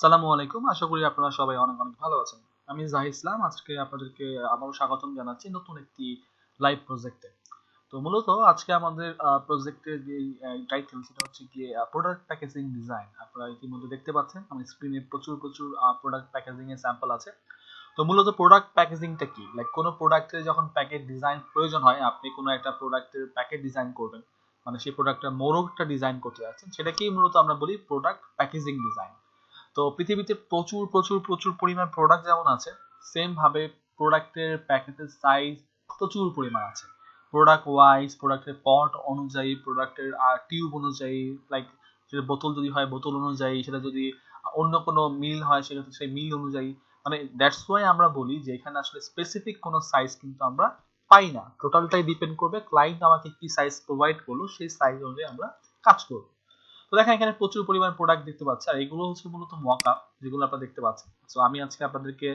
সালামু আলাইকুম, আশা করি আপনারা সবাই অনেক অনেক ভালো আছেন। আমি জাহিদ ইসলাম, আজকে আপনাদেরকে আবারও স্বাগতম জানাচ্ছি নতুন একটি লাইভ প্রজেক্টে তো মূলত আজকে আমাদের প্রজেক্টের যে টাইটেল সেটা হচ্ছে গিয়ে প্রোডাক্ট প্যাকেজিং ডিজাইন আপনারা ইতিমধ্যে দেখতে পাচ্ছেন, আমার স্ক্রিনে প্রচুর প্রচুর প্রোডাক্ট প্যাকেজিং এর স্যাম্পল আছে। তো মূলত প্রোডাক্ট প্যাকেজিংটা কি? লাইক কোনো প্রোডাক্টের যখন প্যাকেট ডিজাইন প্রয়োজন হয়, আপনি কোনো একটা প্রোডাক্টের প্যাকেট ডিজাইন করবেন মানে সেই প্রোডাক্টের মোড়কটা ডিজাইন করতে যাচ্ছেন, সেটাকেই মূলত আমরা বলি প্রোডাক্ট প্যাকেজিং ডিজাইন তো পৃথিবীতে প্রচুর প্রচুর প্রচুর পরিমাণ প্রোডাক্ট যেমন আছে সেম ভাবে প্রোডাক্টের প্যাকেটের সাইজ প্রচুর পরিমাণ আছে। প্রোডাক্ট ওয়াইজ প্রোডাক্টের পট অনুযায়ী প্রোডাক্টের টিউব অনুযায়ী লাইক সেটা বোতল যদি হয়, বোতল অনুযায়ী, সেটা যদি অন্য কোনো মিল হয় সেক্ষেত্রে সেই মিল অনুযায়ী। মানে দ্যাটস ওয়াই আমরা বলি যে এখানে আসলে স্পেসিফিক কোনো সাইজ কিন্তু আমরা পাই না। টোটালটাই ডিপেন্ড করবে ক্লায়েন্ট আমাকে কি সাইজ প্রোভাইড করল, সেই সাইজ অনুযায়ী আমরা কাজ করব। তো দেখেন, এখানে প্রচুর পরিমাণ প্রোডাক্ট দেখতে পাচ্ছি। আর এগুলো হচ্ছে মূলত মকআপ যেগুলো আপনারা দেখতে পাচ্ছেন। সো আমি আজকে আপনাদেরকে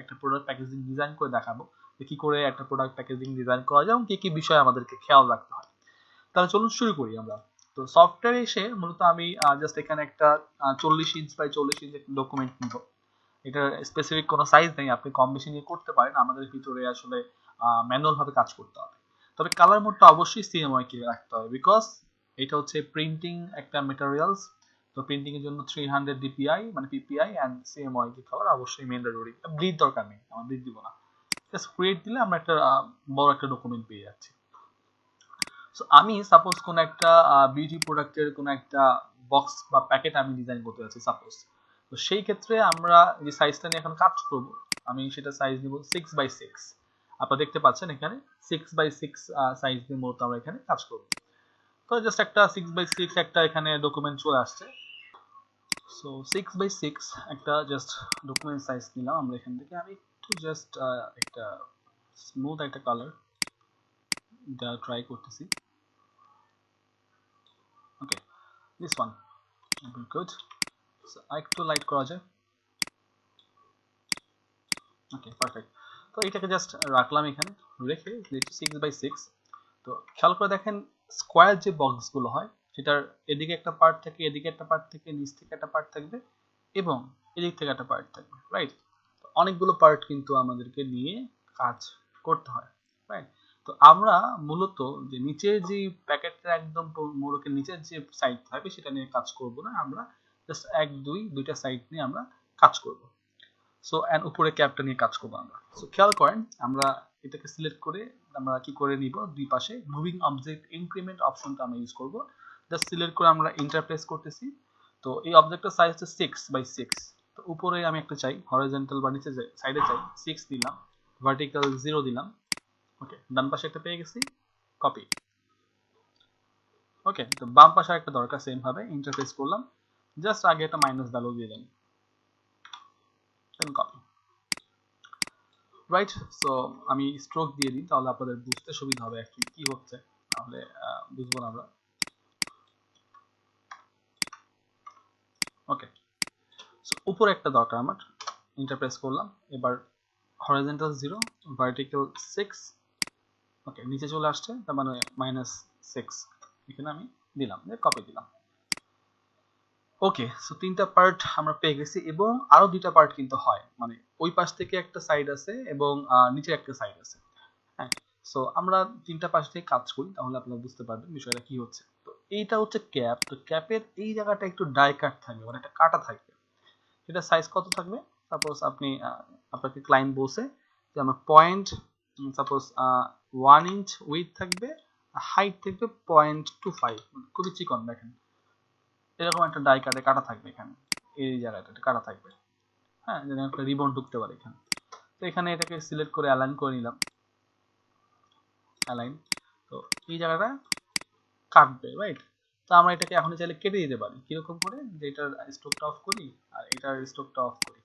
একটা প্রোডাক্ট প্যাকেজিং ডিজাইন করে দেখাবো, যে কি করে একটা প্রোডাক্ট প্যাকেজিং ডিজাইন করা যায় এবং কি কি বিষয় আমাদেরকে খেয়াল রাখতে হয়। তাহলে চলুন শুরু করি আমরা। তো সফটওয়্যারে এসে মূলত আমি জাস্ট এখানে একটা চল্লিশ ইঞ্চ বাই চল্লিশ ইঞ্চ একটা ডকুমেন্ট নিব। এটা স্পেসিফিক কোনো সাইজ নেই, আপনি কম বেশি নিয়ে করতে পারেন। আমাদের ভিতরে আসলে ম্যানুয়াল ভাবে কাজ করতে হবে। তবে কালার মোডটা অবশ্যই সিএমওয়াই কে রাখতে হবে বিকজ এটা হচ্ছে প্রিন্টিং একটা মেটেরিয়ালস তো প্রিন্টিং এর জন্য থ্রি হান্ড্রেড ডিপিআই মানে PPI and CMYK K colour অবশ্যই ম্যান্ডেটরি ব্লিড দরকার নেই, আমার ব্লিড দিব না। জাস্ট ক্রিয়েট দিলে আমরা একটা বড় একটা ডকুমেন্ট পেয়ে যাচ্ছি। সো আমি সাপোজ কোন একটা বিউটি প্রোডাক্টের কোন একটা বক্স বা প্যাকেট আমি ডিজাইন করতে যাচ্ছি সাপোজ তো সেই ক্ষেত্রে আমরা যে সাইজটা নিয়ে এখন কাজ করব, আমি সেটা সাইজ নিব সিক্স বাই সিক্স আপনারা দেখতে পাচ্ছেন এখানে সিক্স বাই সিক্স সাইজ দিয়ে মূলত আমরা এখানে কাজ করব। তো জাস্ট একটা সিক্স বাই সিক্স একটা এখানে ডকুমেন্ট চলে আসছে। সো সিক্স বাই সিক্স একটা জাস্ট ডকুমেন্ট সাইজ নিলাম। আমরা এখান থেকে আমি একটু জাস্ট একটা স্মুথ একটা কালার দেওয়া ট্রাই করতেছি। ওকে দিস ওয়ান গুড একটু লাইট করা যায় ওকে পারফেক্ট তো এটাকে জাস্ট রাখলাম এখানে, রেখে সিক্স বাই সিক্স তো খেয়াল করে দেখেন স্কোয়ার যে বক্সগুলো হয়, সেটার এদিকে একটা পার্ট থাকে, এদিকে একটা পার্ট থেকে, নিচ থেকে একটা পার্ট থাকবে এবং এদিক থেকে একটা পার্ট থাকবে রাইট অনেকগুলো পার্ট কিন্তু আমাদেরকে নিয়ে কাজ করতে হয় রাইট তো আমরা মূলত যে নিচের যে প্যাকেটটা একদম মোড়কের নিচের যে সাইড থাকবে, সেটা নিয়ে কাজ করব না। আমরা জাস্ট এক, দুই, দুইটা সাইড নিয়ে আমরা কাজ করব। সো অ্যান্ড উপরে ক্যাপটা নিয়ে কাজ করব আমরা। সো খেয়াল করেন, আমরা এটাকে সিলেক্ট করে আমরা কি করে নিব? দুই পাশে মুভিং অবজেক্ট ইনক্রিমেন্ট অপশনটা আমরা ইউজ করব। জাস্ট সিলেক্ট করে আমরা ইন্টারপ্রেস করতেছি। তো, এই অবজেক্টের সাইজ হচ্ছে সিক্স বাই সিক্স তো, উপরে আমি একটা চাই হরিজেন্টাল বা নিচে সাইডে চাই সিক্স দিলাম ভার্টিক্যাল জিরো দিলাম। ওকে ডান পাশে একটা পেয়ে গেছি কপি ওকে তো বাম পাশে একটা দরকার সেম ভাবে ইন্টারফেস করলাম। জাস্ট আগে একটা মাইনাস ভ্যালু দিয়ে then then copy right so আমি স্ট্রোক দিয়ে দিই, তাহলে আপনাদের বুঝতে সুবিধা হবে অ্যাকচুয়ালি কি হচ্ছে, তাহলে বুঝব না আমরা। ওকে সো উপরে একটা দরকার আমার ইন্টারপ্রেস করলাম, এবার horizontal zero vertical six okay নিচে চলে আসছে, তার মানে মাইনাস সিক্স এখানে আমি দিলাম কপি দিলাম। ওকে সো তিনটা পার্ট আমরা পেয়ে গেছি এবং আরও দুইটা পার্ট কিন্তু হয়। মানে ওই পাশ থেকে একটা সাইড আছে এবং নিচে একটা সাইড আছে। হ্যাঁ সো আমরা তিনটা পাশ থেকে কাজ করি, তাহলে আপনারা বুঝতে পারবেন বিষয়টা কি হচ্ছে। তো এইটা হচ্ছে ক্যাপ তো ক্যাপের এই জায়গাটা একটু ডাই কাট থাকবে মানে একটা কাটা থাকবে। সেটা সাইজ কত থাকবে? সাপোজ আপনি আপনাকে ক্লায়েন্ট বসে যে আমার point suppose one inch width থাকবে হাইট থাকবে পয়েন্ট টু ফাইভ খুবই চিকন দেখেন। এরকম একটা ডাই কাটে কাটা থাকবে এখানে। এই জায়গাটা কাটা থাকবে। হ্যাঁ যেন একটা রিবন ঢুকতে পারে এখানে। তো এখানে এটাকে সিলেক্ট করে অ্যালাইন করে নিলাম। অ্যালাইন তো এই জায়গাটা কাটবে রাইট তো আমরা এটাকে এখন চাইলে কেটে দিতে পারি। কীরকম করে? যে এটার স্টোকটা অফ করি আর এটার স্টোকটা অফ করি।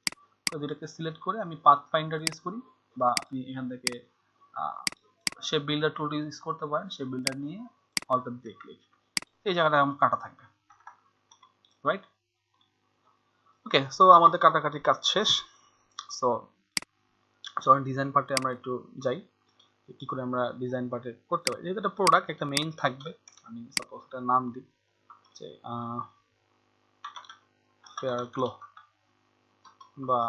তো দুটাকে সিলেক্ট করে আমি পাথ ফাইন্ডার ইউজ করি বা আপনি এখান থেকে শেপ বিল্ডার টুল ইউজ করতে পারেন। শেপ বিল্ডার নিয়ে অল্প দিয়ে ক্লিক এই জায়গাটা কাটা থাকবে। রাইট ওকে সো আমাদের কাটাকাটি কাজ শেষ। সো সো ডিজাইন পার্টে আমরা একটু যাই। কি করে আমরা ডিজাইন পার্টে করতে পারি। যেহেতু একটা প্রোডাক্ট একটা মেইন থাকবে। আমি সাপোজ একটা নাম দিই যে ফেয়ার গ্লো বা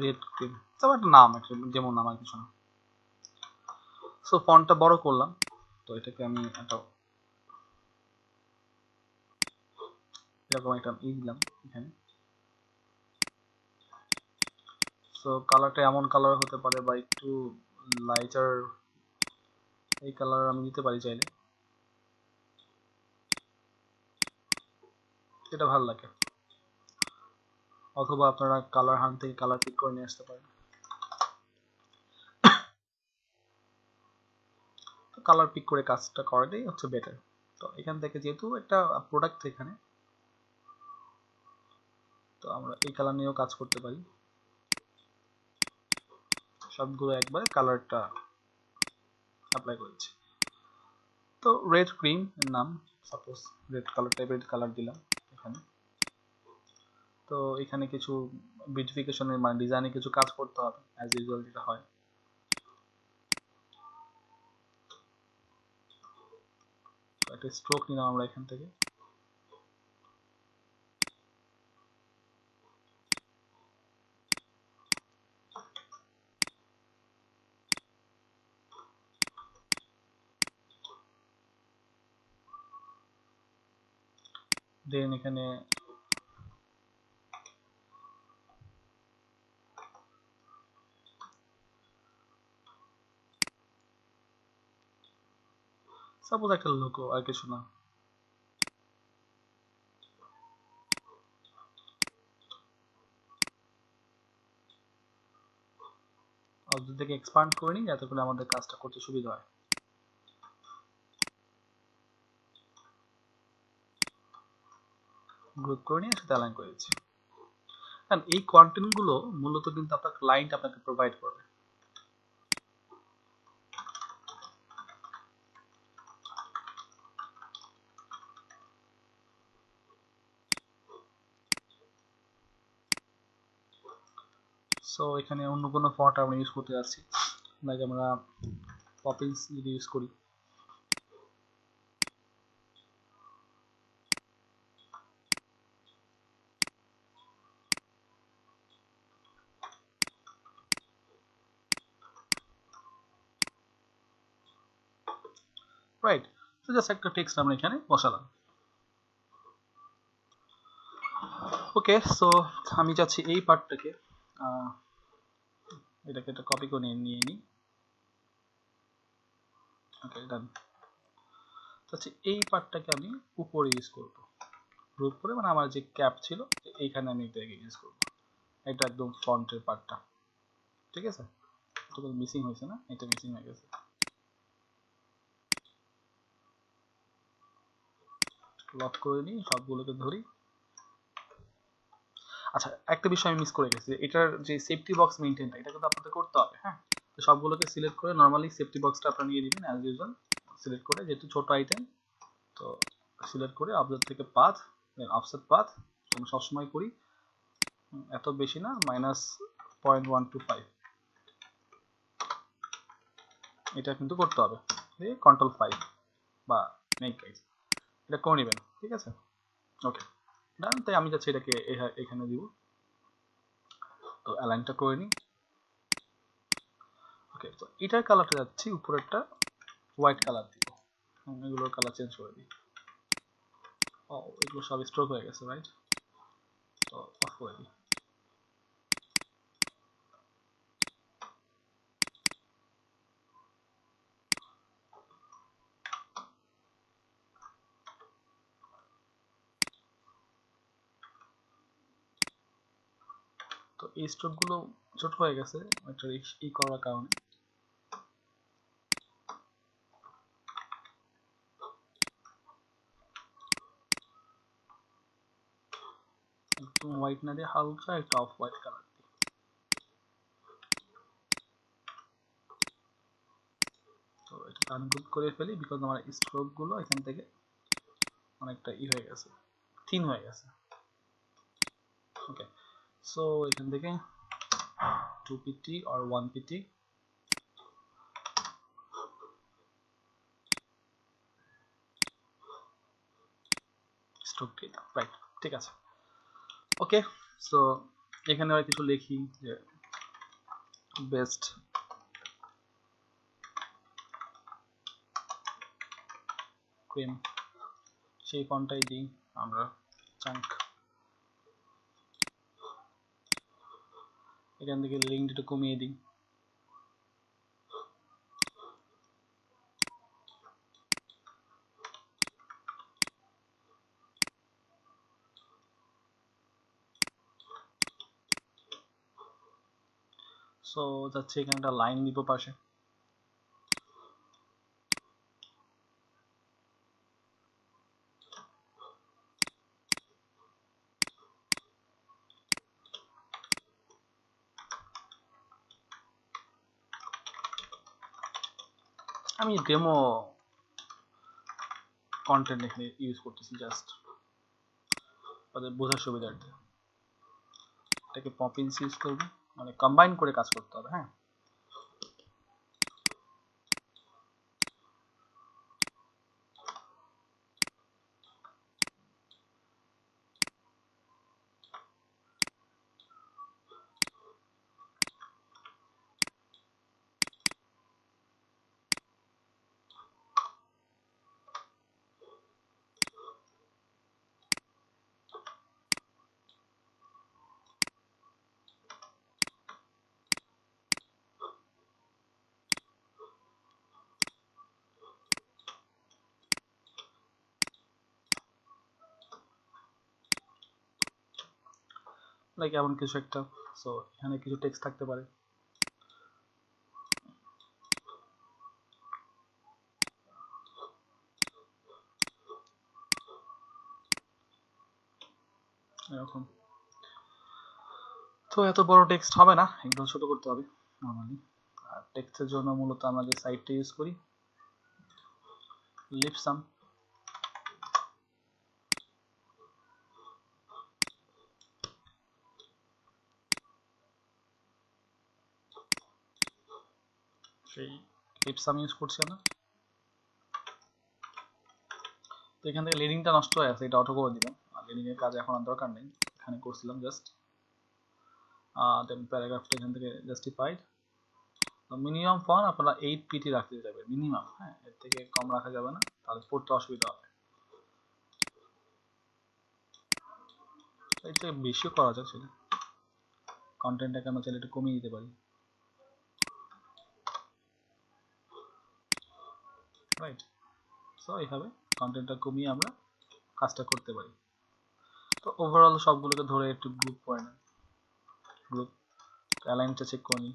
রেড ক্রিম তারপর একটা নাম একটা যেমন নাম আর কিছু না। সো ফন্টটা বড় করলাম। তো এটাকে আমি একটা এরকম একটা ই দিলাম এখানে। সো কালারটা এমন কালার হতে পারে বা একটু লাইটার এই কালার আমি দিতে পারি চাইলে। এটা ভালো লাগে। অথবা আপনারা কালার হান থেকে কালার পিক করে নিয়ে আসতে পারেন। তো কালার পিক করে কাজটা করাটাই হচ্ছে বেটার তো এখান থেকে যেহেতু একটা প্রোডাক্ট এখানে, তো আমরা এই কালার নিয়েও কাজ করতে পারি। সবগুলো একবারে কালারটা অ্যাপ্লাই করেছি। তো রেড ক্রিম নাম সাপোজ রেড কালার টাইপের কালার দিলাম এখানে। তো এখানে কিছু বিউটিফিকেশনের মানে ডিজাইনে কিছু কাজ করতে হবে অ্যাজ ইউজুয়াল যেটা হয়। একটা স্ট্রোক নিলাম আমরা এখান থেকে। দেন এখানে সাপোজ একটা লোগো আর কিছু না অবজেক্ট থেকে এক্সপান্ড করে নিই যাতে করে আমাদের কাজটা করতে সুবিধা হয় গ্রুপ করে নিয়ে সাথে অ্যালাইন করে দিচ্ছি এই কন্টেন্টগুলো মূলত কিন্তু আপনার ক্লায়েন্ট আপনাকে প্রোভাইড করবে সো এখানে অন্য কোনো ফন্ট আমরা ইউজ করতে যাচ্ছি। লাইক আমরা পপিংস যদি ইউজ করি। রাইট তো জাস্ট একটা টেক্সট আমরা এখানে বসালাম। ওকে সো আমি চাচ্ছি এই পার্টটাকে এটাকে একটা কপি করে নিয়ে নিই ওকে ডান চাচ্ছি এই পার্টটাকে আমি উপরে ইউজ করব। গ্রুপ করে মানে আমার যে ক্যাপ ছিল, এইখানে আমি এটাকে ইউজ করব। এটা একদম ফ্রন্টের পার্টটা ঠিক আছে? মিসিং হয়েছে না? এটা মিসিং হয়ে গেছে। লক করে নিই, সবগুলোকে ধরি। আচ্ছা একটা বিষয় আমি মিস করে গেছি এটার যে সেফটি বক্স মেইনটেইনটা এটা কিন্তু আপনাদের করতে হবে হ্যাঁ? তো সবগুলোকে সিলেক্ট করে নর্মালি সেফটি বক্সটা আপনারা নিয়ে দিবেন অ্যাজ ইউজুয়াল সিলেক্ট করে যেহেতু ছোট আইটেম তো সিলেক্ট করে অবজেক্ট থেকে পাথ দেন অফসেট পাথ আমি সবসময় করি এত বেশি না minus point one two five এটা কিন্তু করতে হবে কন্ট্রোল ফাইভ বা মেক এটা করে নেবেন, ঠিক আছে? ওকে ডান তাই আমি যাচ্ছি এটাকে এখানে দিব। তো অ্যালাইনটা করে নিই। ওকে তো এটার কালারটা যাচ্ছি, উপরেরটা হোয়াইট কালার দিব। এগুলোর কালার চেঞ্জ করে দিই। ও এগুলো সব স্ট্রোক হয়ে গেছে রাইট তো অফ করে দিই। তো এই স্ট্রোকগুলো ছোট হয়ে গেছে ই করার কারণে। হোয়াইট না দিয়ে হালকা একটা অফ হোয়াইট কালার তো এটা আনগ্রুপ করে ফেলি বিকজ আমার স্ট্রোকগুলো এখান থেকে অনেকটা ই হয়ে গেছে থিন হয়ে গেছে। ওকে সো এখান থেকে 2 pt or 1 pt stroke data, right, ঠিক আছে। ওকে সো এখানে আর কিছু লিখি যে বেস্ট ক্রিম সেই ফন্টটাই দিই আমরা চাঙ্ক এখান থেকে লিঙ্কটা কমিয়ে দিই। সো যাচ্ছে এখানে একটা লাইন দিব পাশে। আমি ডেমো কন্টেন্ট এখানে ইউজ করতেছি জাস্ট ওদের বোঝার সুবিধার্থে। এটাকে পপিন্স ইউজ করব। মানে কম্বাইন করে কাজ করতে হবে হ্যাঁ? লাইক এমন কিছু একটা। সো এখানে কিছু টেক্সট থাকতে পারে। এরকম। তো এত বড় টেক্সট হবে না একদম ছোট করতে হবে নর্মালি আর টেক্সটের জন্য মূলত আমরা যে সাইটটা ইউজ করি লিপসাম সেই লিপসাম ইউজ করছি আমরা তো এখান থেকে লিডিংটা নষ্ট হয়ে আছে এটা অটো করে দিবেন আর লিডিং এর কাজ এখন আর দরকার নেই, এখানে করছিলাম জাস্ট দেন প্যারাগ্রাফটা এখান থেকে জাস্টিফাইড মিনিমাম ফন আপনারা এইট পিটি রাখতে যাবে মিনিমাম হ্যাঁ এর থেকে কম রাখা যাবে না, তাহলে পড়তে অসুবিধা হবে। এর থেকে বেশিও করা যায় সেটা। কন্টেন্টটাকে আমরা চাইলে একটু কমিয়ে দিতে পারি রাইট সো এইভাবে কন্টেন্টটা কমিয়ে আমরা কাজটা করতে পারি। তো ওভারঅল সবগুলোকে ধরে একটু গ্রুপ করে নেন। গ্রুপ অ্যালাইনটা চেক করে নিই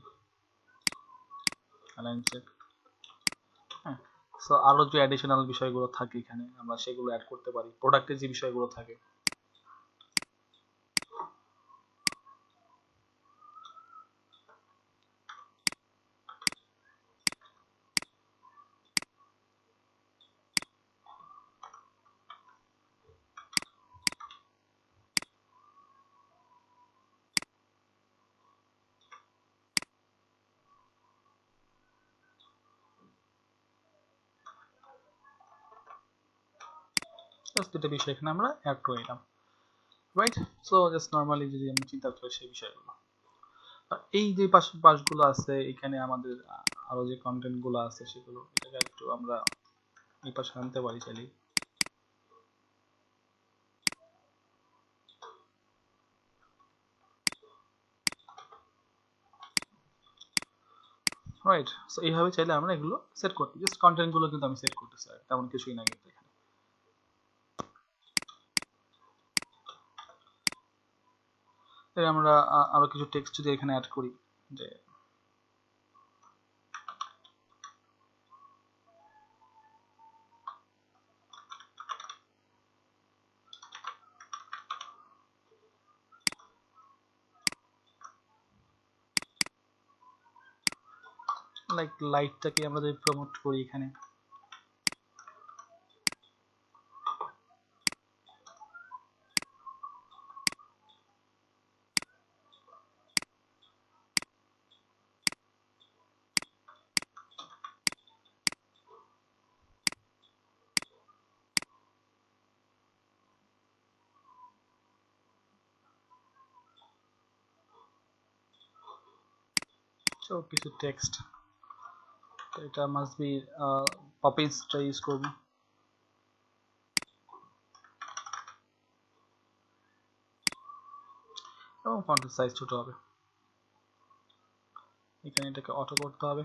অ্যালাইন চেক হ্যাঁ। সো আরও যে অ্যাডিশনাল বিষয়গুলো থাকে এখানে, আমরা সেগুলো অ্যাড করতে পারি। প্রোডাক্টের যে বিষয়গুলো থাকে। দুটো বিষয় এখানে আমরা অ্যাড করে নিলাম। রাইট সো জাস্ট নর্মালি যদি আমি চিন্তা করি সেই বিষয়গুলো। এই যে পাশ, পাশগুলো আছে, এখানে আমাদের আরও যে কন্টেন্টগুলো আছে সেগুলো, এটাকে একটু আমরা এই পাশে আনতে পারি চাইলে। রাইট সো এইভাবে চাইলে আমরা এগুলো সেট করতে জাস্ট কন্টেন্টগুলো কিন্তু আমি সেট করতেছি আর তেমন কিছুই না কিন্তু এখানে। এর আমরা আরও কিছু টেক্সট যদি এখানে অ্যাড করি, যে লাইক লাইটটাকে আমরা যদি প্রমোট করি এখানে। সো কিছু টেক্সট তো এটা মাস্ট বি পপিসটা ইউজ করব। এবং ফন্টের সাইজ ছোট হবে। এখানে এটাকে অটো করতে হবে।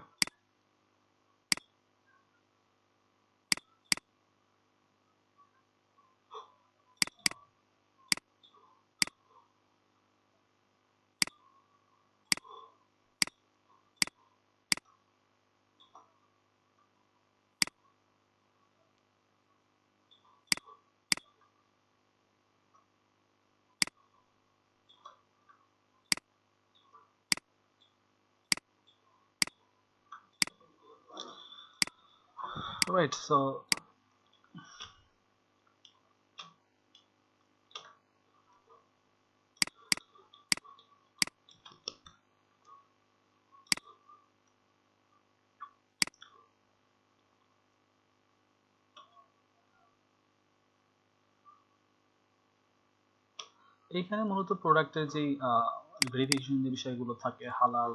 Right so এখানে মূলত প্রোডাক্টের যেই ভেরিফিকেশন যে বিষয়গুলো থাকে, হালাল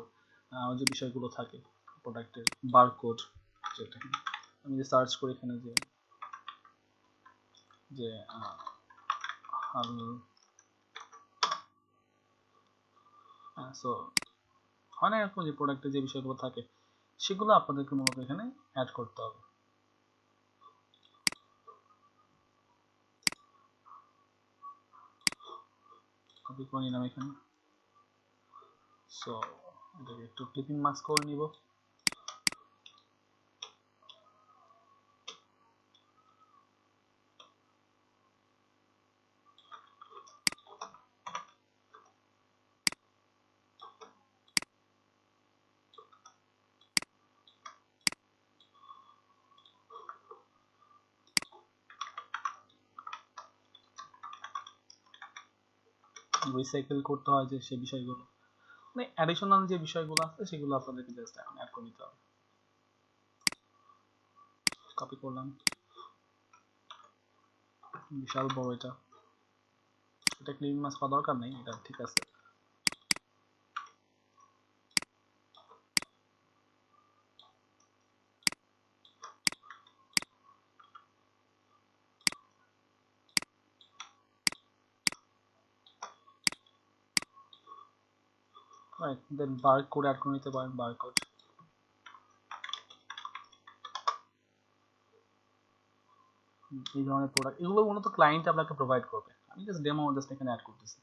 যে বিষয়গুলো থাকে প্রোডাক্টের বারকোড যেটা। আমি যে সার্চ করি এখানে যে যে হাল সো হয় না এরকম যে প্রোডাক্টের যে বিষয়গুলো থাকে, সেগুলো আপনাদেরকে মূলত এখানে অ্যাড করতে হবে। কপি করে নিলাম এখানে। সো এটাকে একটু ক্লিপিং মাস্ক করে নিব। রিসাইকেল করতে হয় যে সেই বিষয়গুলো। মানে অ্যাডিশনাল যে বিষয়গুলো আছে, সেগুলো আপনাদেরকে জাস্ট এখন অ্যাড করে নিতে হবে। কপি করলাম। বিশাল বড় এটা। এটা ক্লিন মাস্ক করা দরকার নেই, এটা ঠিক আছে। Then barcode অ্যাড করে নিতে পারেন বারকোড এই ধরনের প্রোডাক্ট এগুলো মূলত ক্লায়েন্ট আপনাকে প্রোভাইড করবে। আমি জাস্ট ডেমো জাস্ট এখানে অ্যাড করতেছি।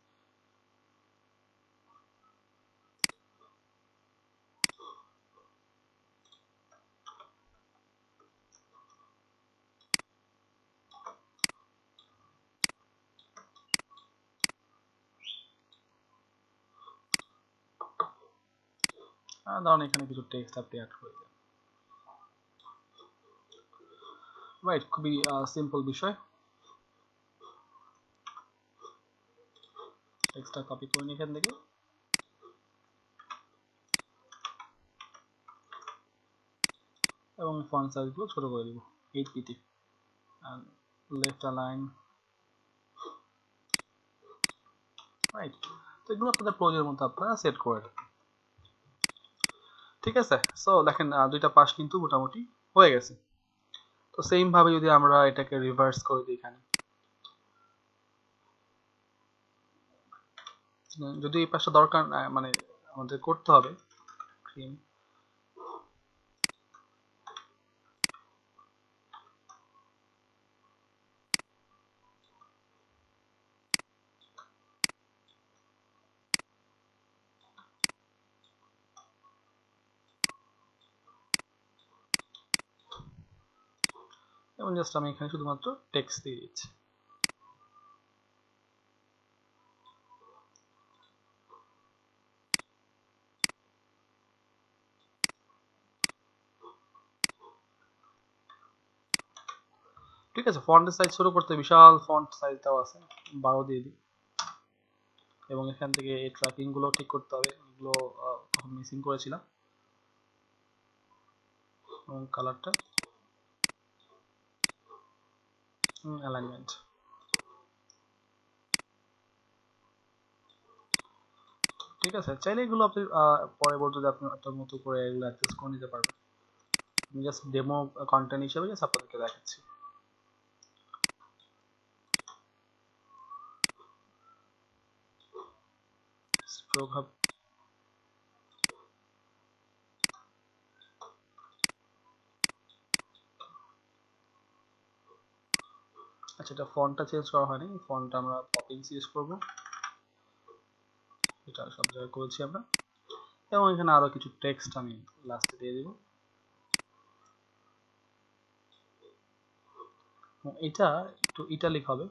ধরুন এখানে কিছু টেক্সট আপনি অ্যাড করে দেন রাইট খুবই সিম্পল বিষয়। টেক্সটটা কপি করে এখান থেকে। এবং ফন্ট সাইজগুলো ছোট করে দিব eight PT left align right তো এগুলো আপনাদের প্রয়োজনের মতো আপনারা সেট করে রাখবেন। ঠিক আছে? সো দেখেন দুইটা পাশ কিন্তু মোটামুটি হয়ে গেছে। তো সেম ভাবে যদি আমরা এটাকে রিভার্স করে দিই এখানে। যদি এই পাশটা দরকার মানে আমাদের করতে হবে ক্রিম জাস্ট আমি এখানে শুধুমাত্র টেক্সট দিয়ে দিচ্ছি। ঠিক আছে ফন্টের সাইজ শুরু করতে বিশাল ফন্ট সাইজ দেওয়া আছে, বারো দিয়ে দিই। এবং এখান থেকে এই ট্র্যাকিংগুলো ঠিক করতে হবে, এগুলো তখন মিসিং করেছিলাম। এবং কালারটা alignment. ঠিক আছে? চাইলে এগুলো আপনি পরবর্তীতে আপনার আপনার মতো করে এগুলো অ্যাডজাস্ট করে নিতে পারবেন। আমি জাস্ট ডেমো কন্টেন্ট হিসেবে জাস্ট আপনাদেরকে দেখাচ্ছি। স্ট্রোক হাব আচ্ছা এটা ফন্টটা চেঞ্জ করা হয়নি। ফন্টটা আমরা পপিংস ইউজ করব। এটা সব জায়গায় করেছি আমরা। এবং এখানে আরও কিছু টেক্সট আমি লাস্টে দিয়ে দিব। এটা একটু ইটালিক হবে।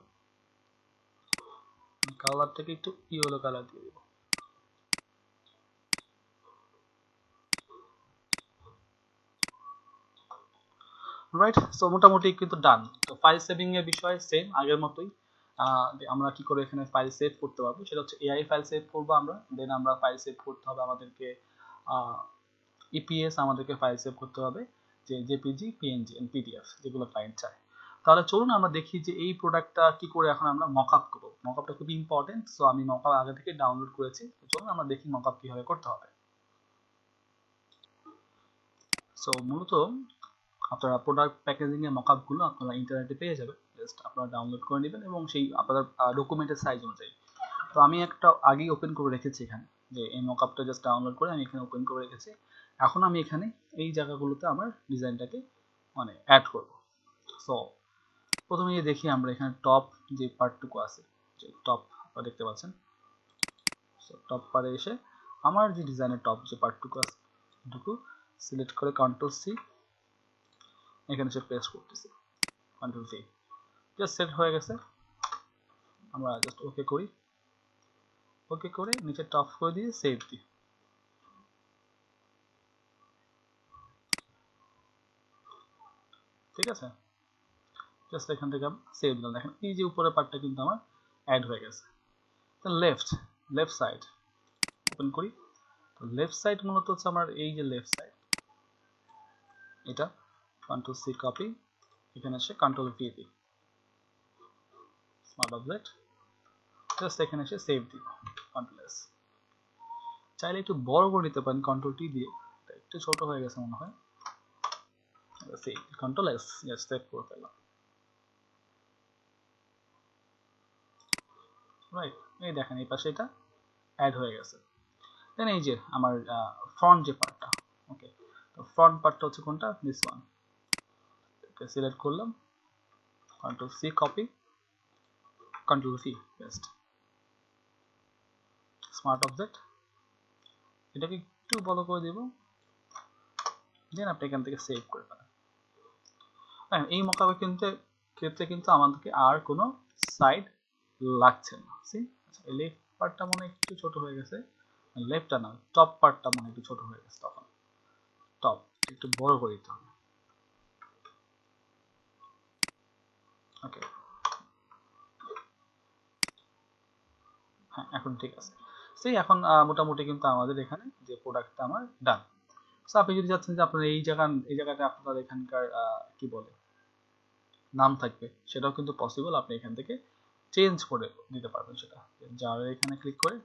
কালারটাকে একটু ইয়েলো কালার দিয়ে দিব রাইট সো মোটামুটি কিন্তু ডান তো ফাইল সেভিং এর বিষয় সেম আগের মতোই। আমরা কি করে এখানে ফাইল সেভ করতে পারব, সেটা হচ্ছে এআই ফাইল সেভ করব আমরা। দেন আমরা ফাইল সেভ করতে হবে আমাদেরকে ইপিএস আমাদেরকে ফাইল সেভ করতে হবে, যে জেপিজি পিএনজি এন্ড পিডিএফ যেগুলো ক্লায়েন্ট চায়। তাহলে চলুন আমরা দেখি যে এই প্রোডাক্টটা কি করে এখন আমরা মকআপ করব। মকআপটা খুবই ইম্পর্টেন্ট সো আমি মকআপ আগে থেকে ডাউনলোড করেছি। তো চলুন আমরা দেখি মকআপ কীভাবে করতে হবে। সো মূলত আপনারা প্রোডাক্ট প্যাকেজিং এর মকআপগুলো আপনারা ইন্টারনেটে পেয়ে যাবেন। জাস্ট আপনারা ডাউনলোড করে নেবেন এবং সেই আপনাদের ডকুমেন্টের সাইজ অনুযায়ী। তো আমি একটা আগেই ওপেন করে রেখেছি এখানে, যে এই মকআপটা জাস্ট ডাউনলোড করে আমি এখানে ওপেন করে রেখেছি। এখন আমি এখানে এই জায়গাগুলোতে আমার ডিজাইনটাকে মানে অ্যাড করব। সো প্রথমে দেখি আমরা এখানে টপ যে পার্টটুকু আছে, যে টপ আপনারা দেখতে পাচ্ছেন। সো টপ পারে এসে আমার যে ডিজাইনের টপ যে পার্টটুকু আছে এটুকু সিলেক্ট করে কন্ট্রোল সি এখানে সে প্রেস করতেছি। কন্ট্রোল সি জাস্ট সেট হয়ে গেছে। আমরা জাস্ট ওকে করি। ওকে করে নিচে টপ করে দিয়ে সেভ দিই। ঠিক আছে? জাস্ট এখান থেকে সেভ দিলাম। দেখেন, এই যে উপরের পার্টটা কিন্তু আমার অ্যাড হয়ে গেছে। লেফট লেফট সাইড ওপেন করি। তো লেফট সাইড মূলত হচ্ছে আমার এই যে লেফট সাইড এটা। কন্ট্রোল সি কপি এখানে এসে কন্ট্রোল ভি দিই। স্মার্ট অবজেক্ট জাস্ট এখানে এসে সেভ দিব কন্ট্রোল এস চাইলে একটু বড় করে নিতে পারেন কন্ট্রোল টি দিয়ে। একটু ছোট হয়ে গেছে মনে হয়। Save control S just save করে ফেললাম। রাইট এই দেখেন, এই পাশে এটা অ্যাড হয়ে গেছে। দেন এই যে, আমার ফ্রন্ট যে পার্টটা ওকে তো ফ্রন্ট পার্টটা হচ্ছে কোনটা? দিস ওয়ান ওকে সিলেক্ট করলাম control C copy control C paste smart object এটাকে একটু বড় করে দেব। দেন আপনি এখান থেকে সেভ করে ফেলেন। হ্যাঁ এই মোকাবে কিন্তু, ক্ষেত্রে কিন্তু আমাদেরকে আর কোনো সাইড লাগছে না। সি আচ্ছা এই লেফট পার্টটা মনে একটু ছোট হয়ে গেছে। লেফটটা না টপ পার্টটা মনে একটু ছোট হয়ে গেছে তখন। টপ একটু বড় করে দিতে হবে। ওকে হ্যাঁ এখন ঠিক আছে। সেই এখন মোটামুটি কিন্তু আমাদের এখানে যে প্রোডাক্টটা আমার ডান সো আপনি যদি চাচ্ছেন যে আপনার এই জায়গা, এই জায়গাটা আপনার এখানকার কি বলে, নাম থাকবে, সেটাও কিন্তু পসিবল আপনি এখান থেকে চেঞ্জ করে দিতে পারবেন সেটা। যার এখানে ক্লিক করে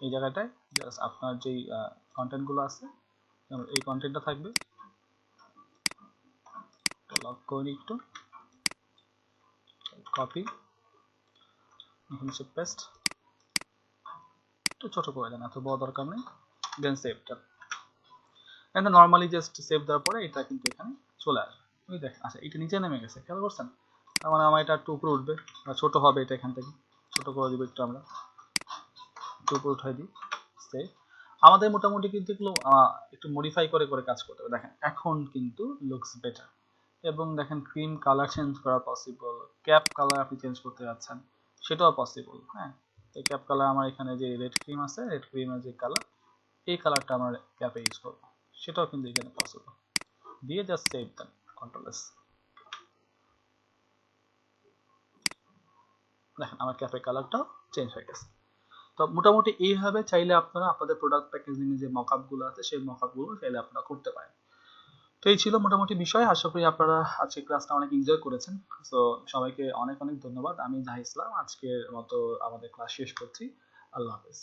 এই জায়গাটায় জাস্ট আপনার যেই কন্টেন্টগুলো আছে এই কন্টেন্টটা থাকবে। লক করে একটু। এখানে সে পেস্ট একটু ছোট করে দেন, এত বড় দরকার নেই। দেন সেভটা এটা নর্মালি জাস্ট সেভ দেওয়ার পরে এটা কিন্তু এখানে চলে আসবে। ওই দেখেন আচ্ছা এটা নিচে নেমে গেছে, খেয়াল করছেন? তার মানে আমার এটা একটু উপরে উঠবে, বা ছোট হবে এটা এখান থেকে। ছোট করে দিব একটু আমরা। একটু উপরে উঠাই দিই সেভ আমাদের মোটামুটি কিন্তু একটু মডিফাই করে করে কাজ করতে হবে। দেখেন, এখন কিন্তু লুকস বেটার এবং দেখেন ক্রিম কালার চেঞ্জ করা পসিবল ক্যাপ কালার আপনি চেঞ্জ করতে যাচ্ছেন, সেটাও পসিবল হ্যাঁ? এই ক্যাপ কালার আমার এখানে যে রেড ক্রিম আছে রেড ক্রিমের যে কালার এই কালারটা আমরা ক্যাপে ইউজ করব, সেটাও কিন্তু এখানে পসিবল দিয়ে just save then control S দেখেন আমার ক্যাপের কালারটাও চেঞ্জ হয়ে গেছে। তো মোটামুটি এইভাবে চাইলে আপনারা আপনাদের প্রোডাক্ট প্যাকেজিং এর যে মকআপগুলো আছে, সেই মকআপগুলো চাইলে আপনারা করতে পারেন। তো এই ছিল মোটামুটি বিষয়। আশা করি আপনারা আজকে ক্লাসটা অনেক এনজয় করেছেন। তো সবাইকে অনেক অনেক ধন্যবাদ। আমি জাহিদ ইসলাম। আজকের মতো আমাদের ক্লাস শেষ করছি। আল্লাহ হাফেজ।